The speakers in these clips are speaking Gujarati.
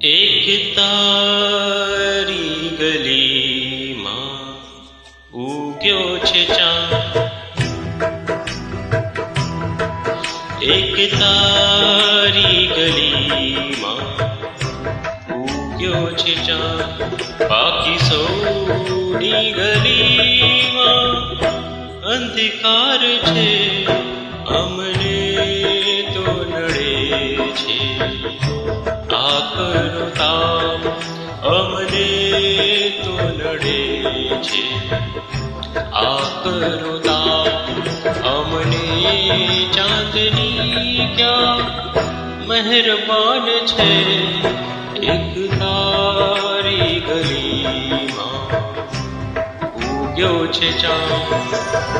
એક તારી ગલીમાં ઉગ્યો છે ચાંદ એક તારી ગલીમાં ઉગ્યો છે ચાંદ બાકી સૌની ગલીમાં અંધકાર છે તાપ અમને તો નડે છે. આ કરો અમને ચાંદની ક્યાં મહેરબાન છે? એક તારી ગલીમાં ઉગ્યો છે ચાંદ.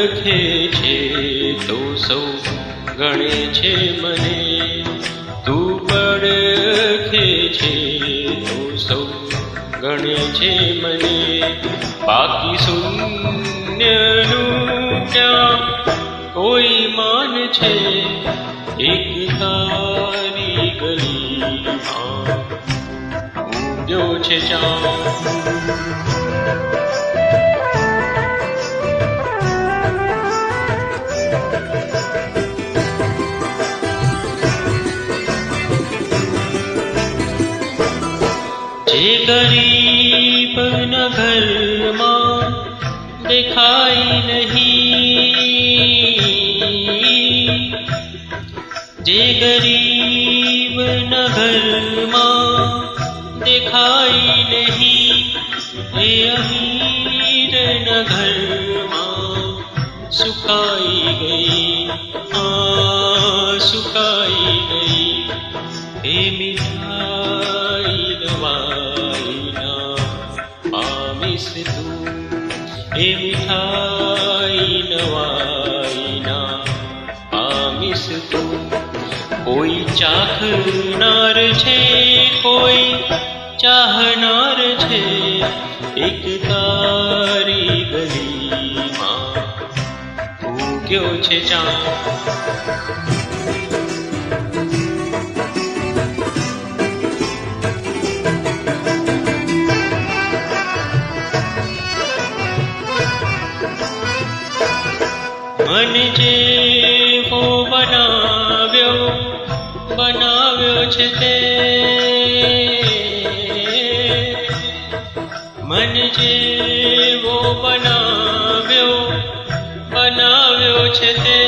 પડખે છે, તો સૌ ગણે છે મને. તું પડખે છે, તો સૌ ગણે છે મને. બાકી શૂન્યનું ક્યાં કોઈ માન છે? એક તારી ગલીમાં ઉગ્યો છે गरीब गरी नगर मा जे गरीब न घर मा दिखाई नहीं। हे अमीर न घर गर् सुखाई गई। आ सुखाई गई। हे मिला પામીશ તું એ મીઠાઈ નવાઈના પામીશ તું કોઈ ચાખનાર છે કોઈ ચાહનાર છે એક તારી ગલીમાં ઉગ્યો છે ચાંદ મન હો બનાવ્યો બનાવ્યો છે તે મન હો બનાવ્યો બનાવ્યો છે તે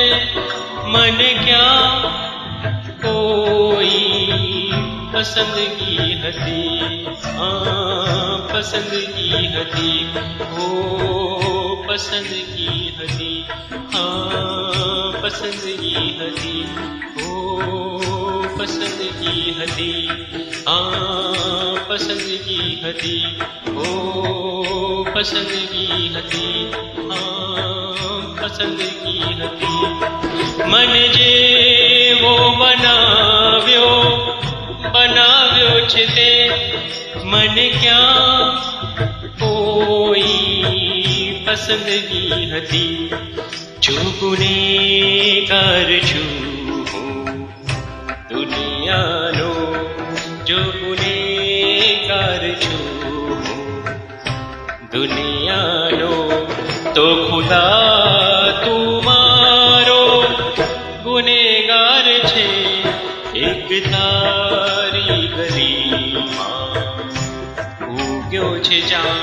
મન ક્યાં કોઈ પસંદગી હતી આ પસંદગી હતી, ઓ પસંદગી હતી હા પસંદગી હતી ઓ પસંદગી હતી આ પસંદગી હતી ઓ પસંદગી હતી હા પસંદગી હતી મન જેવો બનાવ્યો બનાવ્યો છે તે મન ક્યાં પસંદગી હતી જો ગુનેગાર છું દુનિયાનો જો ગુનેગાર છું દુનિયાનો તો ખુદા તું મારો ગુનેગાર છે એક તારી ગલીમાં ઉગ્યો છે ચાંદ